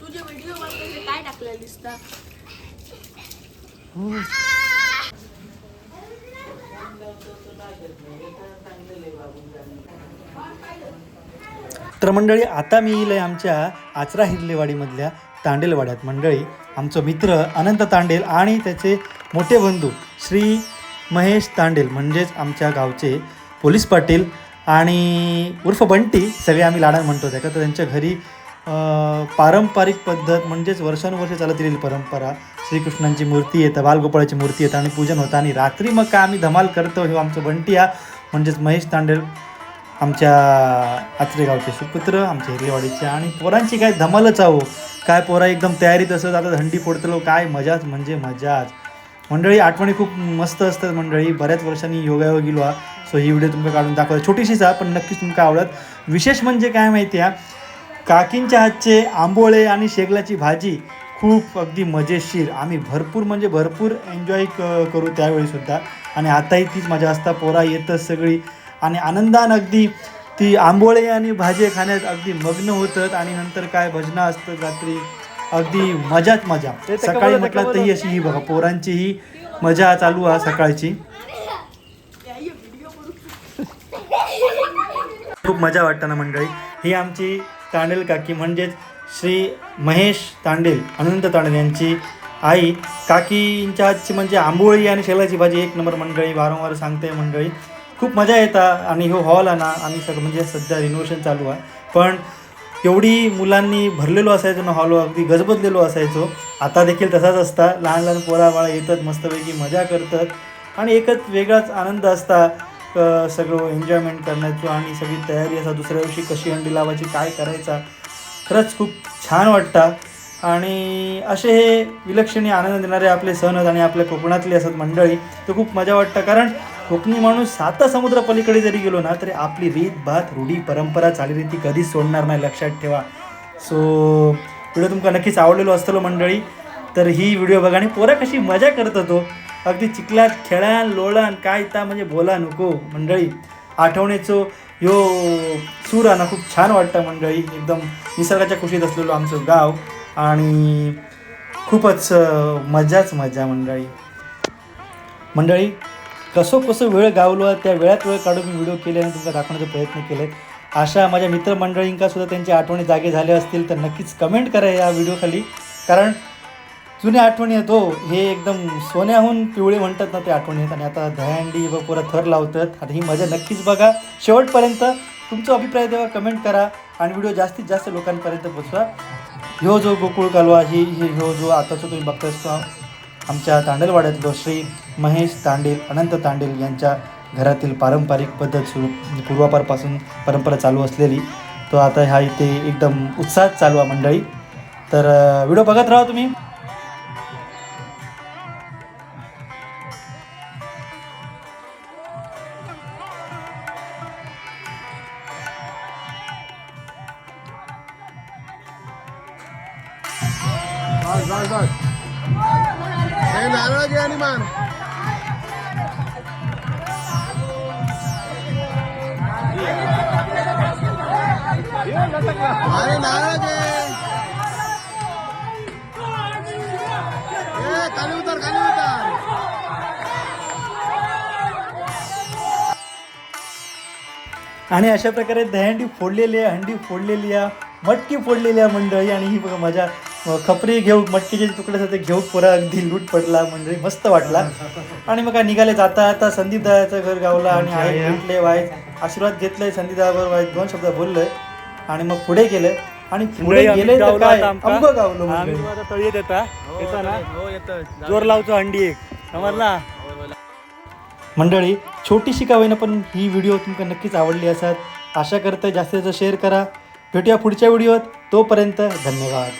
तुझे व्हिडिओ काय टाकलं दिसता तर मंडळी आता मी येईल आमच्या आचरा हिरलेवाडीमधल्या तांडेलवाड्यात. मंडळी आमचं मित्र अनंत तांडेल आणि त्याचे मोठे बंधू श्री महेश तांडेल म्हणजेच आमच्या गावचे पोलीस पाटील आणि उर्फ बंटी सगळे आम्ही लाडान म्हणतो त्या का तर त्यांच्या घरी पारंपरिक पद्धत म्हणजेच वर्षानुवर्षे चालत दिलेली परंपरा. श्रीकृष्णांची मूर्ती येतं बालगोपाळाची मूर्ती येतं आणि पूजन होतं. आणि रात्री मग काय आम्ही धमाल करतो हे आमचं बंटी हा म्हणजेच महेश तांडेल आमच्या आचरे गावचे सुपुत्र आमच्या हिरलेवाडीचे आणि पोरांची काय धमालच आहो. काय पोरा एकदम तयारीत असत आता थंडी फोडतलो काय मजाच म्हणजे मजाच. मंडळी आठवणी खूप मस्त असतात मंडळी. बऱ्याच वर्षांनी योगायोग गेलो हा. सो ही व्हिडिओ तुमका काढून दाखवतो. छोटीशीच हा पण नक्कीच तुमका आवडत. विशेष म्हणजे काय माहिती आहे काकींच्या हातचे आंबोळे आणि शेगलाची भाजी खूप अगदी मजेशीर. आम्ही भरपूर म्हणजे भरपूर एन्जॉय क करू त्यावेळीसुद्धा आणि आताही तीच मजा असता पोरा येतच सगळी. आणि आनंदान अगदी ती आंबोळे आणि भाजी खाण्यात अगदी मग्न होतात. आणि नंतर काय भजनं असतात रात्री? अगदी मजाच मजा. सकाळी म्हटलं तर ही अशी ही बघा पोरांची ही मजा चालू आहे सकाळची. खूप मजा वाटतं ना मंडळी. ही आमची तांडेल काकी म्हणजेच श्री महेश तांडेल अनंत तांडेल यांची आई. काकींच्या हातची म्हणजे आंबोळी आणि शेलाची भाजी एक नंबर मंडळी वारंवार सांगते मंडळी. खूप मजा येतात आणि हो हॉल आहे ना आम्ही सगळं म्हणजे सध्या रिनोव्हेशन चालू आहे. पण एवढी मुलांनी भरलेलो असायचो ना हॉल अगदी गजबजलेलो असायचो. आता देखील तसाच असता. लहान लहान पोराबाळा येतात मस्तपैकी मजा करतात. आणि एकच वेगळाच आनंद असता सगळं एन्जॉयमेंट करण्याचं आणि सगळी तयारी असा दुसऱ्या दिवशी कशी अंडी लावायची काय करायचा खरंच खूप छान वाटतं. आणि असे हे विलक्षणी आनंद देणारे आपले सण आहेत आणि आपल्या कोकणातले असत मंडळी तर खूप मजा वाटतं. कारण कोकणी माणूस साता समुद्र पलीकडे जरी गेलो ना तरी आपली रीत भात रूढी परंपरा चालीरीती कधीच सोडणार नाही लक्षात ठेवा. सो व्हिडिओ तुमका नक्कीच आवडलेलो असतलो मंडळी. तर ही व्हिडिओ बघा आणि पोरं कशी मजा करत होतो. अगदी चिखलात खेळान लोळान काय ता म्हणजे बोला नको मंडळी. आठवण्याचो यो सूर आहे खूप छान वाटतं मंडळी. एकदम निसर्गाच्या कुशीत असलेलो आमचं गाव. आणि खूपच मजाच मजा मंडळी. मंडळी कसो कसो वेळ गावलो त्या वेळात वेळ काढून मी व्हिडिओ केले आणि तुमका दाखवण्याचा प्रयत्न केले. अशा माझ्या मित्रमंडळींका सुद्धा त्यांची आठवणी जागे झाले असतील तर नक्कीच कमेंट करा या व्हिडिओखाली कारण जुन्या आठवणी आहेत हो हे एकदम सोन्याहून पिवळे म्हणतात ना ते आठवणी आहेत. आणि आता दहंडी व पुरा थर लावतात. आणि ही मजा नक्कीच बघा. शेवटपर्यंत तुमचा अभिप्राय देवा कमेंट करा आणि व्हिडिओ जास्तीत जास्त लोकांपर्यंत पोचवा ह्यो जो गोकुळ कालवा ही ही ह्यो जो आताचा तुम्ही बघता असतो आमच्या तांडेलवाड्यातलो श्री महेश तांडेल अनंत तांडेल यांच्या घरातील पारंपरिक पद्धत सुरू पूर्वापारपासून परंपरा चालू असलेली तो आता ह्या इथे एकदम उत्साहात चालू आहे मंडळी. तर व्हिडिओ बघत राहा तुम्ही. नारळ घे आणि मान. अरे नारळ घे खाली उतर खाली उतर. आणि अशा प्रकारे दहंडी फोडलेली आहे हंडी फोडलेली आहे मटकी फोडलेली आहे मंडळी आणि ही बघा मजा. खपरी घेऊ मटकीचे तुकडे होते घेऊ पुरा अगदी लूट पडला मंडळी मस्त वाटला. आणि मग काय निघाले जाता आता संदीप दादाचं घर गावला आणि आई भेटले वाईट आशीर्वाद घेतले संदीप दादाबरोबर वाईट दोन शब्द बोललोय आणि मग पुढे गेले. आणि पुढे गेले तर काय? अंब गावलो येता येता ना? जोर लावतो हंडी एक. समजला? मंडळी छोटीशी का होईना पण ही व्हिडिओ तुमका नक्कीच आवडली असत आशा करते जास्तीत जास्त शेअर करा. भेटूया पुढच्या व्हिडिओत. तोपर्यंत धन्यवाद.